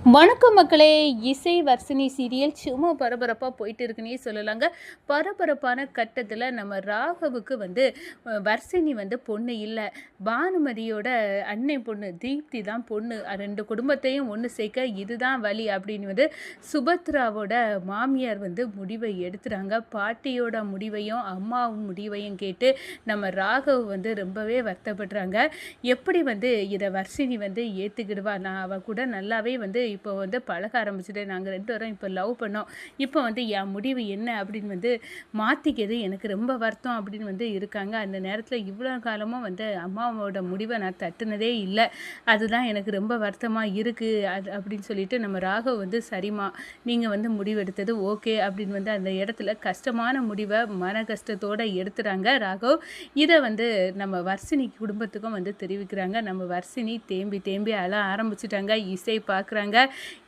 வணக்கம் மக்களே இசை வர்சினி சீரியல் சும்மா பரபரப்பாக போயிட்டு இருக்குன்னே சொல்லலாங்க. பரபரப்பான கட்டத்தில் நம்ம ராகவுக்கு வந்து வர்சினி வந்து பொண்ணு இல்லை. பானுமதியோட அன்னை பொண்ணு தீப்தி தான் பொண்ணு. ரெண்டு குடும்பத்தையும் ஒன்று சேர்க்க இதுதான் வழி அப்படின்னு வந்து சுபத்ராவோட மாமியார் வந்து முடிவை எடுத்துகிறாங்க பாட்டியோட முடிவையும் அம்மாவும் முடிவையும் கேட்டு நம்ம ராகவ் வந்து ரொம்பவே வருத்தப்படுறாங்க. எப்படி வந்து இதை வர்ஷினி வந்து ஏற்றுக்கிடுவா நான் அவள் கூட நல்லாவே வந்து இப்போ வந்து பழக ஆரம்பிச்சுட்டு நாங்கள் ரெண்டு பேரும் இப்போ லவ் பண்ணோம். இப்போ வந்து என் முடிவு என்ன அப்படின்னு வந்து மாற்றிக்கிறது எனக்கு ரொம்ப வருத்தம் அப்படின்னு வந்து இருக்காங்க. அந்த நேரத்தில் இவ்வளோ காலமும் வந்து அம்மாவோட முடிவை நான் தட்டுனதே இல்லை. அதுதான் எனக்கு ரொம்ப வருத்தமாக இருக்குது அது அப்படின்னு சொல்லிட்டு நம்ம ராகவ் வந்து சரிம்மா நீங்கள் வந்து முடிவெடுத்தது ஓகே அப்படின்னு வந்து அந்த இடத்துல கஷ்டமான முடிவை மன கஷ்டத்தோடு எடுத்துகிறாங்க ராகவ். இதை வந்து நம்ம வர்ஷினி குடும்பத்துக்கும் வந்து தெரிவிக்கிறாங்க. நம்ம வர்ஷினி தேம்பி தேம்பி அழ ஆரம்பிச்சிட்டாங்க. இசை பார்க்குறாங்க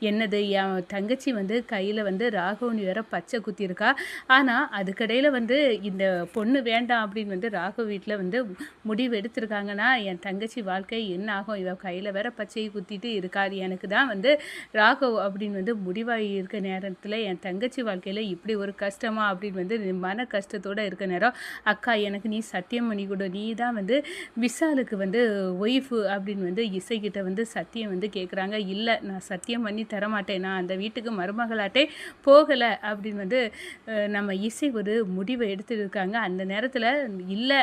என்னது என் தங்கச்சி வந்து கையில் வந்து ராகவனி வேற பச்சை குத்திருக்கா ஆனால் அதுக்கடையில் வந்து இந்த பொண்ணு வேண்டாம் அப்படின்னு வந்து ராகவ் வீட்டில் வந்து முடிவு எடுத்திருக்காங்கன்னா என் தங்கச்சி வாழ்க்கை என்ன ஆகும்? இவ கையில் வேற பச்சையை குத்திட்டு இருக்காது. எனக்கு தான் வந்து ராகவ் அப்படின்னு வந்து முடிவாகி இருக்க நேரத்தில் என் தங்கச்சி வாழ்க்கையில் இப்படி ஒரு கஷ்டமா அப்படின்னு வந்து மன கஷ்டத்தோடு இருக்க நேரம் அக்கா எனக்கு நீ சத்தியம் பண்ணி கொடு. நீ தான் வந்து விஷாலுக்கு வந்து ஒய்ஃபு அப்படின்னு வந்து இசைக்கிட்ட வந்து சத்தியம் வந்து கேட்குறாங்க இல்லை நான் சத்தியம் பண்ணி தரமாட்டேன்? நான் அந்த வீட்டுக்கு மருமகளாட்டே போகலை அப்படின்னு வந்து நம்ம இசை ஒரு முடிவை எடுத்துருக்காங்க. அந்த நேரத்தில் இல்லை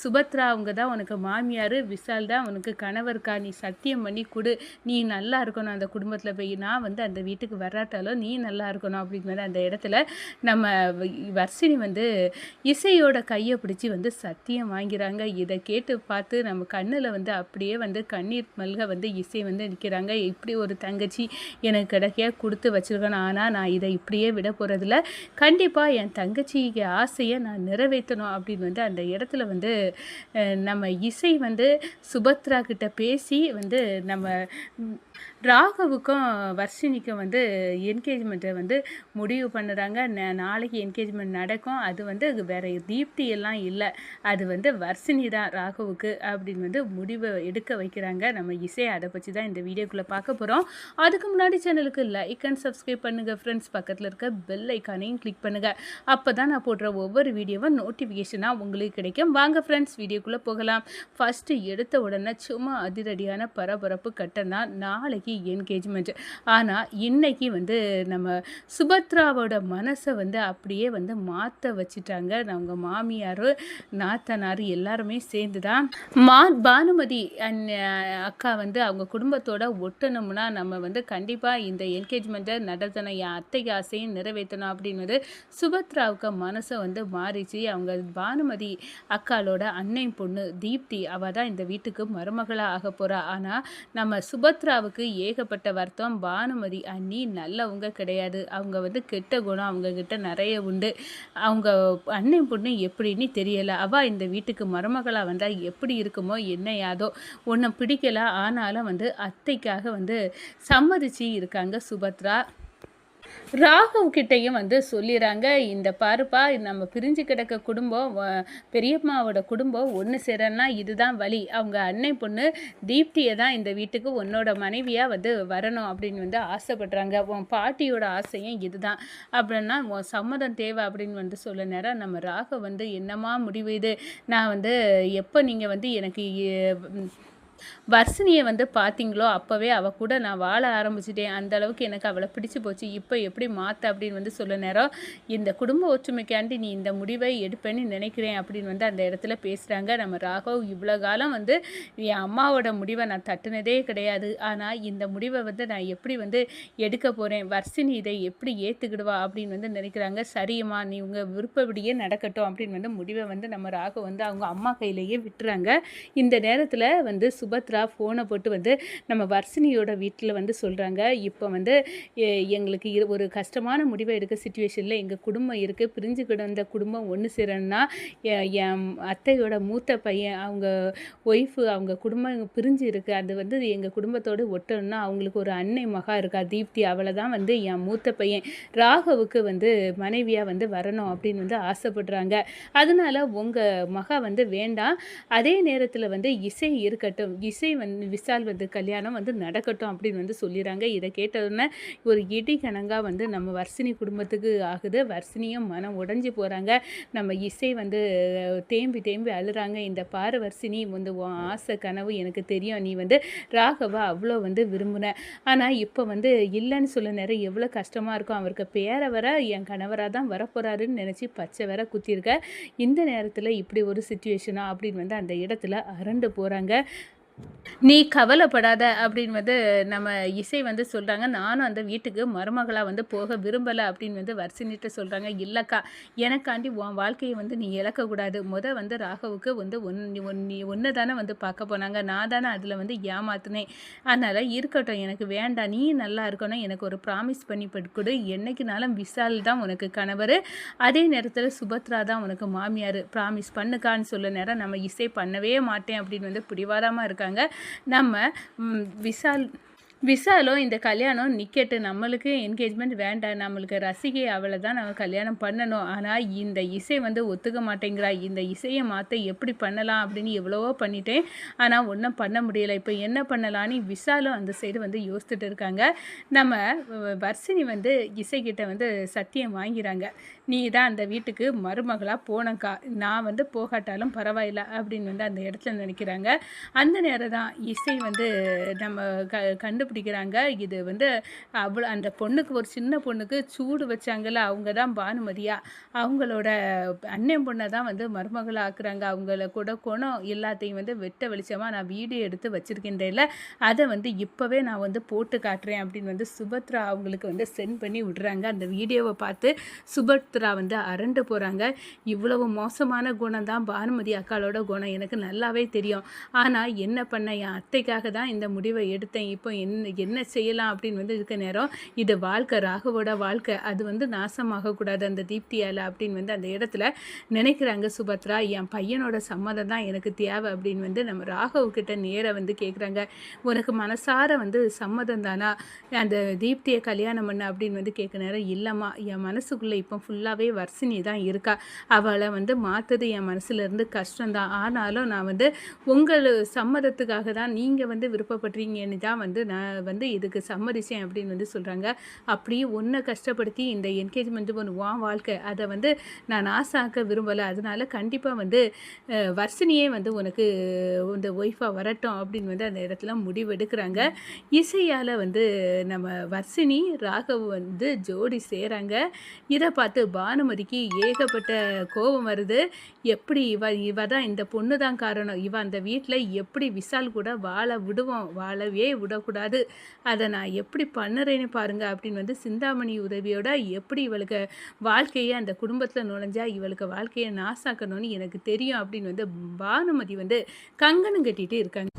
சுபத்ரா அவங்க தான் உனக்கு மாமியார் விஷால் தான் உனக்கு கணவர்க்கா நீ சத்தியம் பண்ணி கொடு. நீ நல்லா இருக்கணும் அந்த குடும்பத்தில் போய். நான் வந்து அந்த வீட்டுக்கு வராட்டாலும் நீ நல்லா இருக்கணும் அப்படிங்கிற அந்த இடத்துல நம்ம வர்ஷினி வந்து இசையோட கையை பிடிச்சி வந்து சத்தியம் வாங்கிறாங்க. இதை கேட்டு பார்த்து நம்ம கண்ணில் வந்து அப்படியே வந்து கண்ணீர் மல்க வந்து இசை வந்து நிற்கிறாங்க இப்படி ஒரு தங்கச்சி எனக்கு கிடைக்க கொடுத்து வச்சிருக்கணும் ஆனால் நான் இதை இப்படியே விட போகிறதில்ல கண்டிப்பாக என் தங்கச்சிக்கு ஆசையை நான் நிறைவேற்றணும் அப்படின்னு வந்து அந்த இடத்துல வந்து நம்ம இசை வந்து சுபத்ரா கிட்ட பேசி வந்து நம்ம ராகவுக்கும் வர்ஷினிக்கும் வந்து என்கேஜ்மெண்ட்டை வந்து முடிவு பண்ணுறாங்க. ந- நாளைக்கு என்கேஜ்மெண்ட் நடக்கும். அது வந்து வேற தீப்தி எல்லாம் இல்லை. அது வந்து வர்ஷினி தான் ராகவுக்கு அப்படின்னு வந்து முடிவை எடுக்க வைக்கிறாங்க. நம்ம இசை அதை பற்றி தான் இந்த வீடியோக்குள்ளே பார்க்க போகிறோம் அதுக்கு முன்னாடி சேனலுக்கு லைக் அண்ட் சப்ஸ்கிரைப் பண்ணுங்கள் ஃப்ரெண்ட்ஸ் பக்கத்தில் இருக்க பெல் ஐக்கானையும் கிளிக் பண்ணுங்கள் அப்போ தான் நான் போடுற ஒவ்வொரு வீடியோவும் நோட்டிஃபிகேஷனாக உங்களுக்கு கிடைக்கும். வாங்க ஃப்ரெண்ட்ஸ் வீடியோக்குள்ளே போகலாம். ஃபஸ்ட்டு எடுத்த உடனே சும்மா அதிரடியான பரபரப்பு கட்டம் தான் நாளைக்கு என்கேஜ்மெண்ட் ஆனால் இன்றைக்கி வந்து நம்ம சுபத்ராவோட மனசை வந்து அப்படியே வந்து மாற்ற வச்சுட்டாங்க. அவங்க மாமியார் நாத்தனார் எல்லாருமே சேர்ந்து தான் மா பானுமதி அக்கா வந்து அவங்க குடும்பத்தோட ஒட்டணும்னா நம்ம வந்து கண்டிப்பாக இந்த என்கேஜ்மெண்ட்டை நடத்தணும். என் அத்தைக்கு ஆசையும் நிறைவேற்றணும் அப்படின்னு சுபத்ராவுக்கு மனசை வந்து மாறிச்சு. அவங்க பானுமதி அக்காளோட அன்னை பொண்ணு தீப்தி. அவள் தான் இந்த வீட்டுக்கு மருமகளாக ஆக போகிறா ஆனால் நம்ம சுபத்ராவுக்கு ஏகப்பட்ட வருத்தம். பானுமதி அண்ணி நல்லவங்க கிடையாது. அவங்க வந்து கெட்ட குணம் அவங்க கிட்ட நிறைய உண்டு. அவங்க அண்ணன் பொண்ணு எப்படின்னு தெரியலை. அவள் இந்த வீட்டுக்கு மருமகளாக வந்தால் எப்படி இருக்குமோ என்ன யாதோ ஒன்றை பிடிக்கல. ஆனாலும் வந்து அத்தைக்காக வந்து சம்மதிச்சு இருக்காங்க சுபத்ரா. ராகவ் கிட்டையும் வந்து சொல்லிடுறாங்க இந்த பாருப்பா நம்ம பிரிஞ்சு கிடக்க குடும்பம் பெரியம்மாவோட குடும்பம் ஒன்று சேரன்னா இதுதான் வழி அவங்க அன்னை பொண்ணு தீப்தியை தான் இந்த வீட்டுக்கு உன்னோட மனைவியாக வந்து வரணும் அப்படின்னு வந்து ஆசைப்படுறாங்க. உன் பாட்டியோட ஆசையும் இதுதான். அப்படின்னா உன் சம்மதம் தேவை அப்படின்னு வந்து சொல்ல நேரம் நம்ம ராகவ் வந்து என்னமா முடிவு இது? நான் வந்து எப்போ நீங்கள் வந்து எனக்கு வர்ஷினியை வந்து பார்த்தீங்களோ அப்போவே அவள் கூட நான் வாழ ஆரம்பிச்சிட்டேன். அந்த அளவுக்கு எனக்கு அவளை பிடிச்சி போச்சு. இப்போ எப்படி மாற்ற அப்படின்னு வந்து சொல்ல நேரம். இந்த குடும்ப ஒற்றுமைக்காண்டி நீ இந்த முடிவை எடுப்பேன்னு நினைக்கிறேன் அப்படின்னு வந்து அந்த இடத்துல பேசுகிறாங்க நம்ம ராகவ் இவ்வளோ காலம் வந்து என் அம்மாவோட முடிவை நான் தட்டுனதே கிடையாது. ஆனால் இந்த முடிவை வந்து நான் எப்படி வந்து எடுக்க போகிறேன் வர்ஷினி இதை எப்படி ஏற்றுக்கிடுவா அப்படின்னு வந்து நினைக்கிறாங்க. சரிம்மா நீ உங்கள் விருப்பப்படியே நடக்கட்டும் அப்படின்னு வந்து முடிவை வந்து நம்ம ராகவ் வந்து அவங்க அம்மா கையிலேயே விட்டுறாங்க. இந்த நேரத்தில் வந்து சுபத்ரா ஃபோனை போட்டு வந்து நம்ம வர்ஷினியோட வீட்டில் வந்து சொல்கிறாங்க இப்போ வந்து எ- எங்களுக்கு இரு- ஒரு கஷ்டமான முடிவை எடுக்க சுச்சுவேஷனில் எங்கள் குடும்பம் இருக்குது பிரிஞ்சு கிடந்த குடும்பம் ஒன்று சேரணும்னா என் அத்தையோட மூத்த பையன் அவங்க ஒய்ஃபு அவங்க குடும்பம் பிரிஞ்சு இருக்குது அது வந்து எங்கள் குடும்பத்தோடு ஒட்டணும்னா அவங்களுக்கு ஒரு அன்னை மகா இருக்கா தீப்தி. அவளை தான் வந்து என் மூத்த பையன். ராகவுக்கு வந்து மனைவியாக வந்து வரணும் அப்படின்னு வந்து ஆசைப்படுறாங்க. அதனால உங்கள் மகா வந்து வேண்டாம். அதே நேரத்தில் வந்து இசை இருக்கட்டும். இசை வந்து விசால் வந்து கல்யாணம் வந்து நடக்கட்டும் அப்படின்னு வந்து சொல்லிடுறாங்க இதை கேட்டவுடனே ஒரு இடி கணங்காக வந்து நம்ம வர்ஷினி குடும்பத்துக்கு ஆகுது. வர்ஷினியும் மனம் உடஞ்சி போகிறாங்க நம்ம இசை வந்து தேம்பி தேம்பி அழுறாங்க. இந்த பாரு வர்சினி வந்து உன் ஆசை கனவு எனக்கு தெரியும். நீ வந்து ராகவா அவ்வளோ வந்து விரும்புன. ஆனால் இப்போ வந்து இல்லைன்னு சொல்ல நேரம் எவ்வளோ கஷ்டமாக இருக்கும். அவருக்கு பேரை வர என் கணவராக தான் வரப்போகிறாருன்னு நினச்சி பச்சை வர குத்திருக்க. இந்த நேரத்தில் இப்படி ஒரு சுச்சுவேஷனா அப்படின்னு வந்து அந்த இடத்துல அரண்டு போகிறாங்க நீ கவலைப்படாத அப்படின்னு வந்து நம்ம இசை வந்து சொல்கிறாங்க நானும் அந்த வீட்டுக்கு மருமகளாக வந்து போக விரும்பலை அப்படின்னு வந்து வர்ஷினிட்டு சொல்கிறாங்க இல்லைக்கா எனக்காண்டி உன் வாழ்க்கையை வந்து நீ இழக்கக்கூடாது. முத வந்து ராகவுக்கு வந்து ஒன் நீ ஒன்று தானே வந்து பார்க்க போனாங்க. நான் தானே அதில் வந்து ஏமாத்தினேன். அதனால் இருக்கட்டும் எனக்கு வேண்டாம். நீ நல்லா இருக்கணும். எனக்கு ஒரு ப்ராமிஸ் பண்ணி கொடு. என்றைக்குனாலும் விஷால் தான் உனக்கு கணவர். அதே நேரத்தில் சுபத்ரா தான் உனக்கு மாமியார். ப்ராமிஸ் பண்ணுக்கான்னு சொல்ல நேரம் நம்ம இசை பண்ணவே மாட்டேன் அப்படின்னு வந்து பிடிவாதமாக இருக்காங்க. நம்ம விசால் விஷால் விஷாலும் இந்த கல்யாணம் நிக்கட்டு. நம்மளுக்கு என்கேஜ்மெண்ட் வேண்டாம். நம்மளுக்கு ரசிகை அவளை தான் நம்ம கல்யாணம் பண்ணணும். ஆனால் இந்த இசை வந்து ஒத்துக்க மாட்டேங்கிறா. இந்த இசையை மாற்ற எப்படி பண்ணலாம் அப்படின்னு எவ்வளவோ பண்ணிட்டேன். ஆனால் ஒன்றும் பண்ண முடியலை. இப்போ என்ன பண்ணலான்னு விஷாலும் அந்த சைடு வந்து யோசிச்சுட்டு இருக்காங்க. நம்ம வ- வர்ஷினி வந்து இசைக்கிட்ட வந்து சத்தியம் வாங்கிறாங்க. நீ தான் அந்த வீட்டுக்கு மருமகளாக போனக்கா. நான் வந்து போகாட்டாலும் பரவாயில்ல அப்படின்னு வந்து அந்த இடத்துல நினைக்கிறாங்க. அந்த நேரம் தான் இசை வந்து நம்ம க கண்டுபிடிக்கிறாங்க. இது வந்து அவ்வளோ அந்த பொண்ணுக்கு ஒரு சின்ன பொண்ணுக்கு சூடு வச்சாங்கல்ல அவங்க தான் பானுமதியா. அவங்களோட அண்ணன் பொண்ணை தான் வந்து மருமகளாக ஆக்குறாங்க. அவங்கள கூட குணம் எல்லாத்தையும் வந்து வெட்ட வெளிச்சமாக நான் வீடியோ எடுத்து வச்சுருக்கின்றேன்ல. அதை வந்து இப்போவே நான் வந்து போட்டு காட்டுறேன் அப்படின்னு வந்து சுபத்ரா அவங்களுக்கு வந்து சென்ட் பண்ணி விடுறாங்க. அந்த வீடியோவை பார்த்து சுபத்ரா வந்து அரண்டு போகிறாங்க இவ்வளவு மோசமான குணம் தான் பானுமதி அக்காளோட குணம். எனக்கு நல்லாவே தெரியும். ஆனால் என்ன பண்ண? என் அத்தைக்காக தான் இந்த முடிவை எடுத்தேன். இப்போ என்ன என்ன செய்யலாம் அப்படின்னு வந்து இருக்க நேரம் இது வாழ்க்கை ராகவோட வாழ்க்கை. அது வந்து நாசமாகக்கூடாது அந்த தீப்தியால் அப்படின்னு வந்து அந்த இடத்துல நினைக்கிறாங்க சுபத்ரா. என் பையனோட சம்மதம் தான் எனக்கு தேவை அப்படின்னு வந்து நம்ம ராகவ் நேராக வந்து கேட்குறாங்க உனக்கு மனசார வந்து சம்மதம் தானா? அந்த தீப்தியை கல்யாணம் பண்ண அப்படின்னு வந்து கேட்க நேரம் இல்லைம்மா. என் மனசுக்குள்ளே இப்போ ஃபுல்லாகவே வர்ஷினி தான் இருக்கா. அவளை வந்து மாற்றுறது என் மனசுலேருந்து கஷ்டம்தான். ஆனாலும் நான் வந்து உங்கள் சம்மதத்துக்காக தான் நீங்கள் வந்து விருப்பப்படுறீங்கன்னு தான் வந்து நான் வந்து இதுக்கு சம்மதிச்சேன் அப்படின்னு வந்து சொல்கிறாங்க அப்படியே ஒன்றை கஷ்டப்படுத்தி இந்த என்கேஜ்மெண்ட் ஒன்று வா வாழ்க்கை அதை வந்து நான் ஆசாக்க விரும்பலை. அதனால கண்டிப்பாக வந்து வர்சினியே வர்ஷினியே வந்து உனக்கு இந்த ஒய்ஃபாக வரட்டும் அப்படின்னு வந்து அந்த இடத்துல முடிவெடுக்கிறாங்க இசையால் வந்து நம்ம வர்ஷினி ராகவ் வந்து ஜோடி சேராங்க. இதை பார்த்து பானுமதிக்கு ஏகப்பட்ட கோபம் வருது. எப்படி இவ இவ தான் இந்த பொண்ணு தான் காரணம். இவ அந்த வீட்டில் எப்படி விஷால் கூட வாழ விடுவோம் வாழவே விடக்கூடாது. அதை நான் எப்படி பண்ணுறேன்னு பாருங்கள் அப்படின்னு வந்து சிந்தாமணி உதவியோட எப்படி இவளுக்கு வாழ்க்கையை அந்த குடும்பத்தில் நுழைஞ்சா இவளுக்கு வாழ்க்கையை நாசாக்கணும்னு எனக்கு தெரியும் அப்படின்னு வந்து பானுமதி வந்து கங்கணம் கட்டிகிட்டு இருக்காங்க.